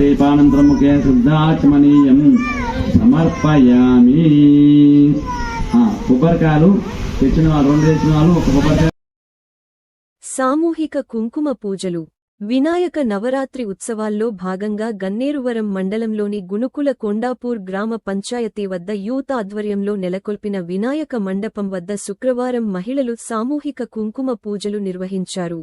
దీపానంతరముఖే శుద్ధాచమనీయం సమర్పయామి. కొబ్బరికాయలు తెచ్చిన వాళ్ళు రెండు తెచ్చిన వాళ్ళు ఒక కొబ్బరికాయ. సామూహిక కుంకుమ పూజలు. వినాయక నవరాత్రి ఉత్సవాల్లో భాగంగా గన్నేరువరం మండలంలోని గుణుకుల కొండాపూర్ గ్రామ పంచాయతీ వద్ద యూత్ ఆధ్వర్యంలో నెలకొల్పిన వినాయక మండపం వద్ద శుక్రవారం మహిళలు సామూహిక కుంకుమ పూజలు నిర్వహించారు.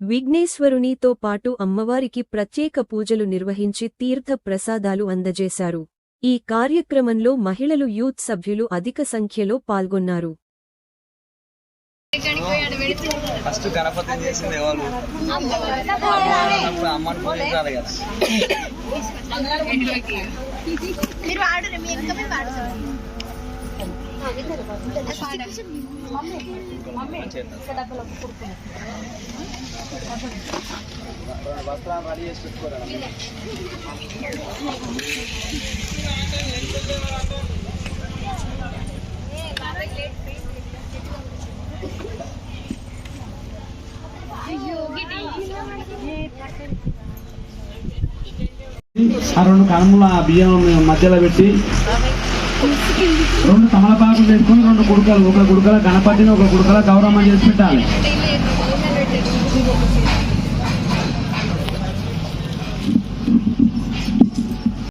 విఘ్నేశ్వరునితో పాటు అమ్మవారికి ప్రత్యేక పూజలు నిర్వహించి తీర్థ ప్రసాదాలు అందజేశారు. ఈ కార్యక్రమంలో మహిళలు యూత్ సభ్యులు అధిక సంఖ్యలో పాల్గొన్నారు. ఫస్ట్ గణపతి చేసింది ఎవరు? అప్పుడు అమ్మని పూజ రాదు కదా మీరు వస్త్రాలు రెడీ చేసి పెట్టుకోరా ఆ రెండు బియ్యం మధ్యలో పెట్టి రెండు తమలపాకులు వేసుకొని రెండు గుడుకలు ఒక గుడకల గణపతిని ఒక గుడకల గౌరమ్మ చేసి పెట్టాలి.